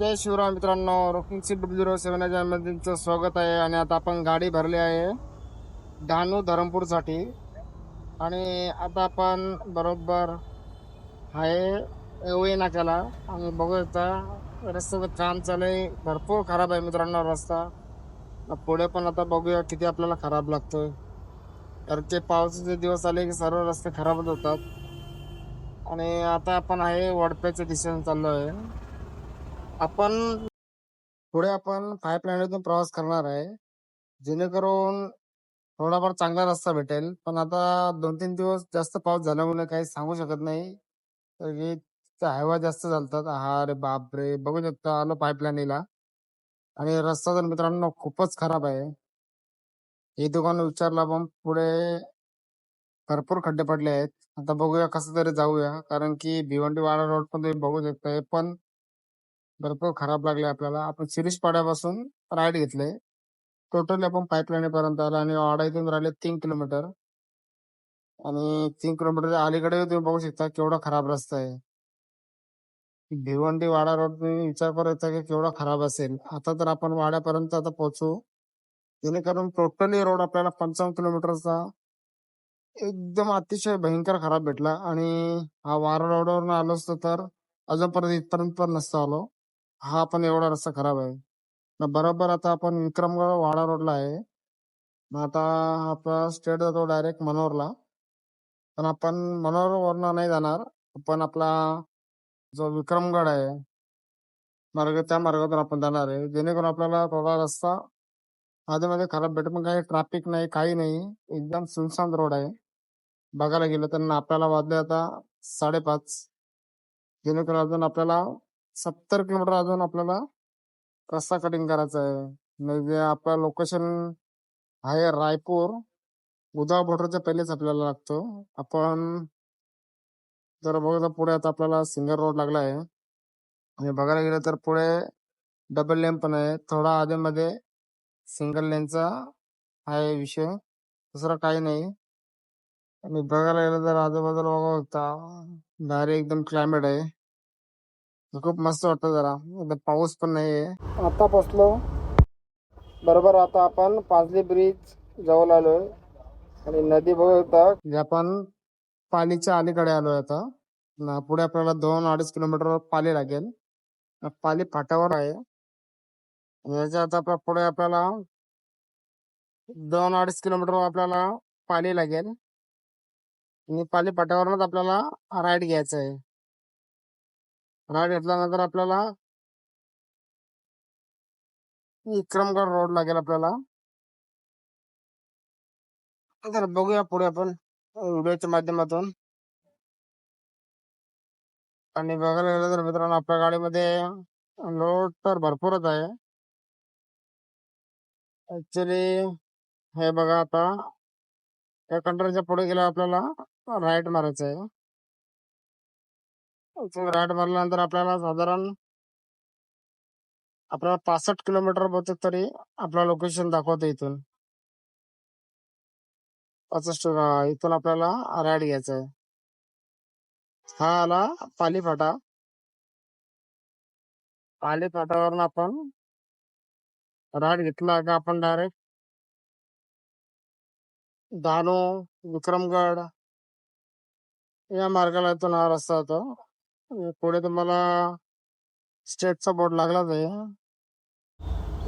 जय शिवराम मित्रांनो rocking seat W zero सेवनमध्ये तुमचं स्वागत आहे आणि आता आपण गाडी भरली आहे डहाणू धरमपूरसाठी. आणि आता आपण बरोबर आहे येऊ नाक्याला आणि बघू आता रस्त्याचं काम चालू आहे भरपूर खराब आहे मित्रांनो रस्ता. पुढे पण आता बघूया किती आपल्याला खराब लागतोय. तर ते पावसाचे दिवस आले की सर्व रस्ते खराबच होतात. आणि आता आपण आहे वडप्याच्या दिशेने चाललो आहे आपण पुढे आपण फाय प्लॅनेटून प्रवास करणार आहे. जेणेकरून थोडाफार चांगला रस्ता भेटेल. पण आता दोन तीन दिवस जास्त पाऊस झाल्यामुळे काही सांगू शकत नाही. की हवा जास्त चालतात. हा रे बापरे! बघू शकता आलो पाईपलाईनीला आणि रस्ता तर मित्रांनो खूपच खराब आहे. हे दुकान विचारला पण पुढे भरपूर खड्डे पडले आहेत. आता बघूया कसं तरी जाऊया. कारण की भिवंडी वाडा रोड पण तुम्ही बघू शकता हे पण भरपूर खराब लागले आपल्याला. आपण शिरीष पाड्यापासून राईड घेतले. टोटली आपण पाईपलाईन पर्यंत आलो आणि वाडा इथून राहिले तीन किलोमीटर आणि तीन किलोमीटर अलीकडे तुम्ही बघू शकता केवढा खराब रस्ता आहे. भिवंडी वाडा रोड तुम्ही विचार करत की केवढा खराब असेल. आता तर आपण वाड्यापर्यंत आता पोहोचू. जेणेकरून टोटली रोड आपल्याला पंचावन्न किलोमीटरचा एकदम अतिशय भयंकर खराब भेटला. आणि हा वारा रोडवरून आलो असतो तर अजूनपर्यंत इथपर्यंत पण नसतो आलो. हा पण एवढा रस्ता खराब आहे. मग बरोबर आता आपण विक्रमगड वाडा रोडला आहे. मग आता आपला स्टेट जातो डायरेक्ट मनोरला. पण आपण मनोरवरनं नाही जाणार. पण आपला जो विक्रमगड आहे मार्ग त्या मार्गातून आपण जाणार आहे. जेणेकरून आपल्याला थोडा रस्ता मध्ये मध्ये खराब भेटेल. पण काही ट्रॅफिक नाही काही नाही. एकदम सुनसान रोड आहे. बघायला गेलं तर आपल्याला वाजले आता साडेपाच. जेणेकरून अजून आपल्याला सत्तर किलोमीटर अजून आपल्याला रस्ता कटिंग करायचा आहे. म्हणजे आपलं लोकेशन आहे रायपूर. उदा बॉर्डरच्या पहिलेच आपल्याला लागतो. आपण जर बघितलं पुढे आता आपल्याला सिंगल रोड लागला आहे. आणि बघायला गेलं तर पुढे डबल लेन पण आहे. थोडा आधीमध्ये सिंगल लेनचा आहे विषय. दुसरा काही नाही. आणि बघायला गेलं तर आजूबाजूला बघा होता भारी एकदम क्लायमेट आहे. खूप मस्त वाटतं जरा. एकदम पाऊस पण नाहीये. आता पोचलो बरोबर आता आपण पाजली ब्रिज जवळ आलोय. आणि नदी बघता जे आपण पालीच्या अलीकडे आलोय आता. ना पुढे आपल्याला दोन अडीच किलोमीटर पाली लागेल. पाली फाट्यावर आहे. याच्या आता पुढे आपल्याला दोन अडीच किलोमीटर आपल्याला पाली लागेल. आणि पाली फाट्यावरूनच आपल्याला राईड घ्यायचं आहे. राईड घेतल्यानंतर आपल्याला विक्रमगड रोड लागेल आपल्याला. तर बघूया पुढे आपण व्हिडिओच्या माध्यमातून. आणि बघायला गेलं तर मित्रांनो आपल्या गाडीमध्ये लोड तर भरपूरच आहे. ऍक्च्युली हे बघा आता या कंट्रोलच्या पुढे गेल्यावर आपल्याला राईट मारायचं आहे. राईट मारल्यानंतर आपल्याला साधारण आपल्याला पासष्ट किलोमीटर बहुतेक तरी आपला लोकेशन दाखवतो इथून. पासष्ट इथून आपल्याला राईड घ्यायचा आहे. हा आला पाली फाटा पाली फाटावरून आपण राईड घेतला का आपण डायरेक्ट दानो विक्रमगड या मार्गाला इथून हा रस्ता होतो म्हणजे पुढे तुम्हाला स्टेटचा बोर्ड लागलाच आहे.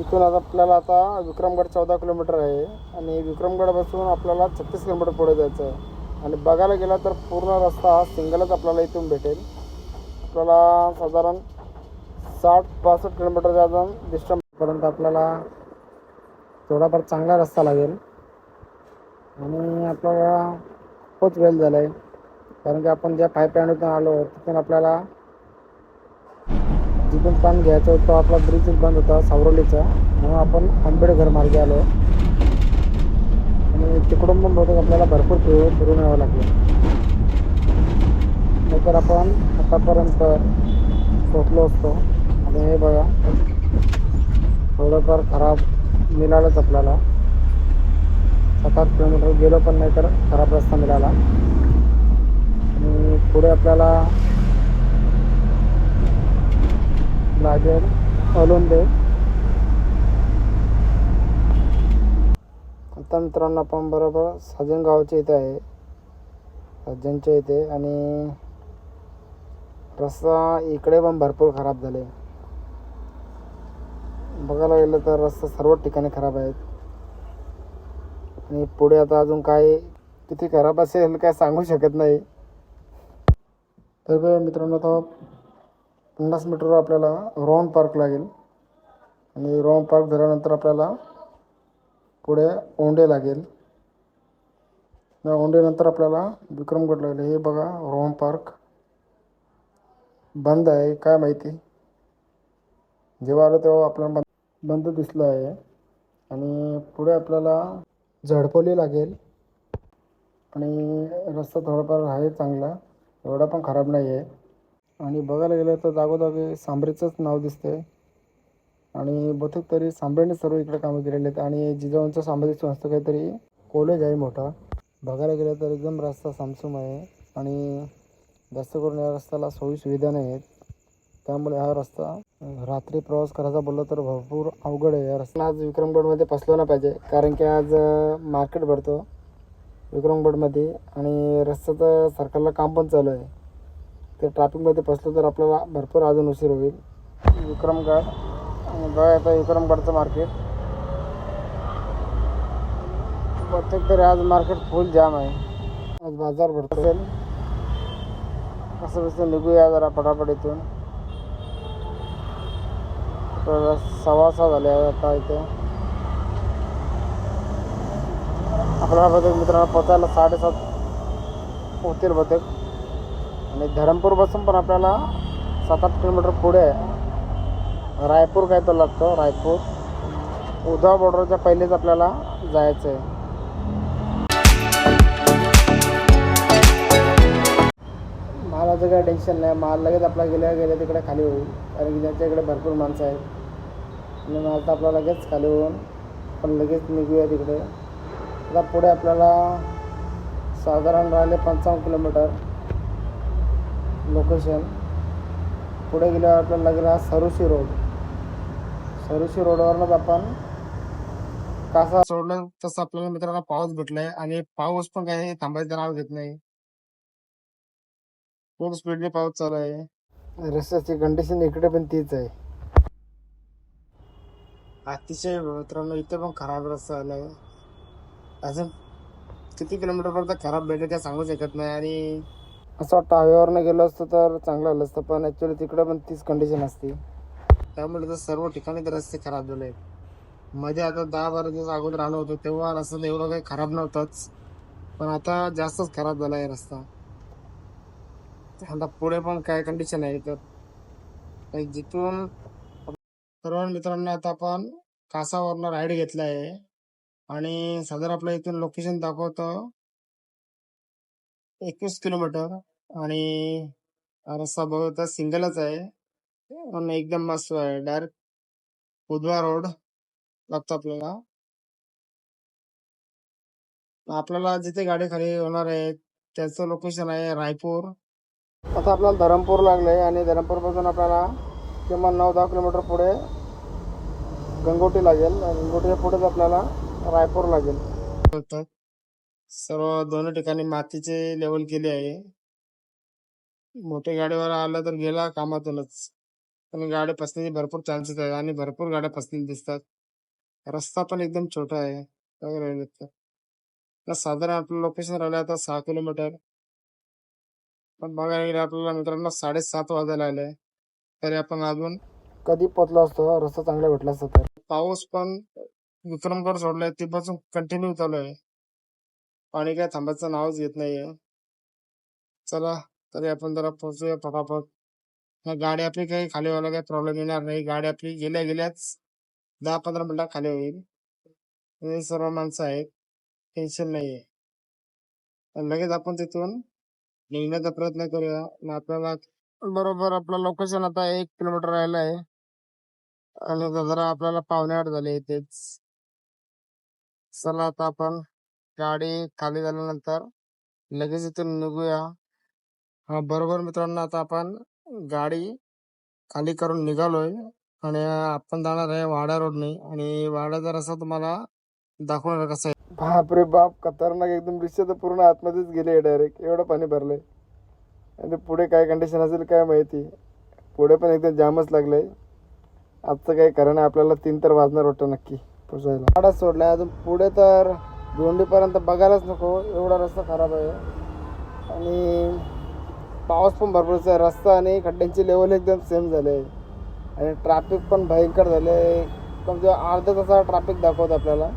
इथून आता आपल्याला आता विक्रमगड चौदा किलोमीटर आहे आणि विक्रमगडपासून आपल्याला छत्तीस किलोमीटर पुढे जायचं आहे. आणि बघायला गेला तर पूर्ण रस्ता हा सिंगलच आपल्याला इथून भेटेल. आपल्याला साधारण साठ पासष्ट किलोमीटरच्या जाऊन डिस्टन्सपर्यंत आपल्याला थोडाफार चांगला रस्ता लागेल. आणि आपल्याला खूप वेळ झाला आहे कारण की आपण ज्या पाईपलाईनतून आलो तिथून आपल्याला जिथून पाणी घ्यायचं होतं आपला ब्रिजच बंद होता सावरोलीचा. म्हणून आपण आंबेडकर मार्गे आलो. आणि तिकडून पण बहुतेक आपल्याला भरपूर फिरून फिरून यावं लागलं. नाहीतर आपण आतापर्यंत पोचलो असतो. आणि हे बघा थोडंफार खराब मिळालंच आपल्याला. सात आठ किलोमीटर गेलो पण नाही तर खराब रस्ता मिळाला. पुढे आपल्याला लागेल अलोंदे. आता मित्रांनो आपण बरोबर सजनगावच्या इथे आहे. सज्जनच्या इथे आणि रस्ता इकडे पण भरपूर खराब झाले. बघायला गेलं तर रस्ता सर्व ठिकाणी खराब आहेत. आणि पुढे आता अजून काय किती खराब असेल काय सांगू शकत नाही. तर मित्रांनो आता पन्नास मीटरवर आपल्याला रोहन पार्क लागेल. आणि रोहन पार्क झाल्यानंतर आपल्याला पुढे ओंडे लागेल. ओंडेनंतर आपल्याला विक्रमगड लागेल. हे बघा रोहन पार्क बंद आहे काय माहिती? जेव्हा आलो तेव्हा आपल्याला बंद बंद दिसलं आहे. आणि पुढे आपल्याला झडपोली लागेल. आणि रस्ता थोडाफार आहे चांगला. एवढा पण खराब नाही आहे आणि बघायला गेलं तर जागोजागी सांबरेचंच नाव दिसतंय. आणि बहुतेक तरी सांबरेने सर्व इकडे कामं केलेली आहेत. आणि जिजाऊंचं सामाजिक संस्था काहीतरी कॉलेज आहे मोठा. बघायला गेलं तर एकदम रस्ता सामसूम आहे. आणि जास्त करून या रस्त्याला सोयी सुविधा नाही आहेत. त्यामुळे हा रस्ता रात्री प्रवास करायचा बोललं तर भरपूर अवघड आहे. या रस्ता आज विक्रमगडमध्ये फसलो ना पाहिजे. कारण की आज मार्केट भरतो. विक्रमगडमध्ये आणि रस्त्याचं सरकारला काम पण चालू आहे. ते ट्रॅफिकमध्ये फसलो तर आपल्याला भरपूर अजून उशीर होईल. विक्रमगड आणि बघा आता विक्रमगडचं मार्केट प्रत्येक तरी आज मार्केट फुल जाम आहे. आज बाजार भरतो असेल. कसं कसं निघूया जरा पटापट इथून. सव्वा सहा झाले आहे आता इथे. आपल्याला मित्रांना मित्रांनो पोचायला साडेसात होतील बदक आणि धरमपूरपासून पण आपल्याला सात आठ किलोमीटर पुढे आहे. रायपूर काय तर लागतो रायपूर. उधा बॉर्डरच्या पहिलेच आपल्याला जायचं आहे. मालाचं काय टेन्शन नाही. माल लगेच आपला गेल्या गेल्या तिकडे खाली होईल कारण की त्यांच्या इकडे भरपूर माणसं आहेत. आणि माल तर आपला लगेच खाली होऊन पण लगेच निघूया तिकडे. आता पुढे आपल्याला साधारण राहिले पंचावन्न किलोमीटर लोकेशन पुढे गेल्यावर आपल्याला लागेल हा सरुशी रोड सरुशी रोडवरनंच आपण कासा सोडलं तसं आपल्याला मित्रांना पाऊस भेटलाय आणि पाऊस पण काही थांबायचं नाव घेत नाही. खूप स्पीडने पाऊस चालू आहे. रस्त्याची कंडिशन इकडे पण तीच आहे. अतिशय मित्रांनो इथे पण खराब रस्ता आलाय. अजून किती किलोमीटर पर्यंत खराब भेटेल काय सांगू शकत नाही आणि असं वाटतं हायवेवरनं गेलो असतो तर चांगलं आलं असतं पण ॲक्च्युली तिकडे पण तीच कंडिशन असते. त्यामुळे तर सर्व ठिकाणी तर रस्ते खराब झाले मध्ये आता दहा बारा दिवस अगोदर आलो होतो तेव्हा रस्ता एवढं काही खराब नव्हताच. पण आता जास्तच खराब झाला आहे रस्ता. आता पुढे पण काय कंडिशन आहे तर काही जिथून सर्व मित्रांनो आता आपण कासावरनं राईड घेतला आहे. आणि साधारण आपलं इथून लोकेशन दाखवतं. एकवीस किलोमीटर आणि रस्ता बघता सिंगलच आहे. आणि एकदम मस्त आहे. डायरेक्ट बुधवा रोड लागतो आपल्याला. आपल्याला जिथे गाडी खाली होणार आहे त्याचं लोकेशन आहे रायपूर. आता आपल्याला धरमपूर लागलंय आणि धरमपूरपासून आपल्याला किमान नऊ दहा किलोमीटर पुढे गंगोटी लागेल. गंगोटीच्या पुढेच आपल्याला रायपूर लागेल सर्व दोन्ही ठिकाणी मातीचे लेवल केले आहे. मोठ्या गाडीवर आलं तर गेला कामातूनच. पण गाडी फसण्याचे भरपूर चान्सेस आहेत आणि भरपूर गाड्या फसलेल्या दिसतात. रस्ता पण एकदम छोटा आहे. तर साधारण आपलं लोकेशन राहिलं आता सहा किलोमीटर पण बघायला गेलं आपल्याला मित्रांनो साडेसात वाजायला आले तरी आपण अजून कधी पोचलो असतो? रस्ता चांगला भेटला असता तर. पाऊस पण विक्रमगड सोडलाय ते पासून कंटिन्यू चालू आहे. पाणी काय थांबायचं नावच घेत नाहीये. चला तरी आपण जरा पोहोचूया फटाफट. ह्या गाडी आपली काही खाली व्हायला काही प्रॉब्लेम येणार नाही. गाडी आपली गेल्या गेल्याच दहा पंधरा मिनिटात खाली होईल. हे सर्व माणसं आहेत. टेन्शन नाहीये. आहे लगेच आपण तिथून निघण्याचा प्रयत्न करूया. आपल्याला बरोबर आपलं लोकेशन आता एक किलोमीटर राहिलं आहे आणि जरा आपल्याला पावणे आठ झाले इथेच. चला आता आपण गाडी खाली झाल्यानंतर लगेच इथून निघूया. हा बरोबर मित्रांनो आता आपण गाडी खाली करून निघालोय आणि आपण जाणार आहे वाडा रोडने आणि वाडा जर असं तुम्हाला दाखवणार कसं आहे. बापरे बाप खतरनाक एकदम रिक्षा तर पूर्ण आतमध्येच गेले डायरेक्ट एवढं पाणी भरलंय. आणि पुढे काय कंडिशन असेल काय माहिती? पुढे पण एकदम जामच लागलंय. आजचं काही कारण आपल्याला तीन तर वाजणार होतं नक्की. पोचायला गाडा सोडलाय अजून पुढे तर दोंडीपर्यंत बघायलाच नको एवढा रस्ता खराब आहे. आणि पाऊस पण भरपूरच आहे रस्ता आणि खड्ड्यांची लेवल एकदम सेम झाले आणि ट्रॅफिक पण भयंकर झाले कमसे जे अर्धा तासा ट्रॅफिक दाखवत आपल्याला.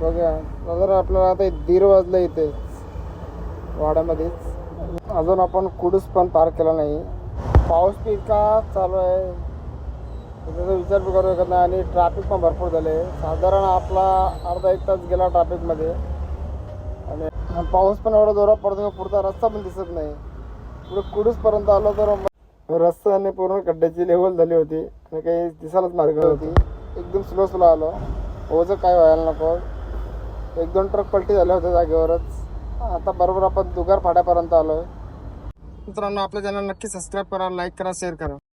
बघा जर आपल्याला आता दीड वाजलं इथे वाड्यामध्येच अजून आपण कुडूस पण पार केला नाही. पाऊस पण इतका चालू आहे. त्याचा विचार बी करू शकत नाही आणि ट्रॅफिक पण भरपूर झाले. साधारण आपला अर्धा एक तास गेला ट्रॅफिकमध्ये आणि पाऊस पण एवढा जोरात पडतो की पुढचा रस्ता पण दिसत नाही. पुढे कुडूसपर्यंत आलो तर रस्ता आणि पूर्ण खड्ड्याची लेवल झाली होती आणि काही दिसायलाच मार्ग होती एकदम स्लो स्लो आलो. ओझं काय व्हायला नको. एक दोन ट्रक पलटी झाले होते जागेवरच. आता बरोबर आपण दुगार फाट्यापर्यंत आलो मित्रांनो आपल्या चॅनल नक्की सबस्क्राईब करा लाईक करा शेअर करा.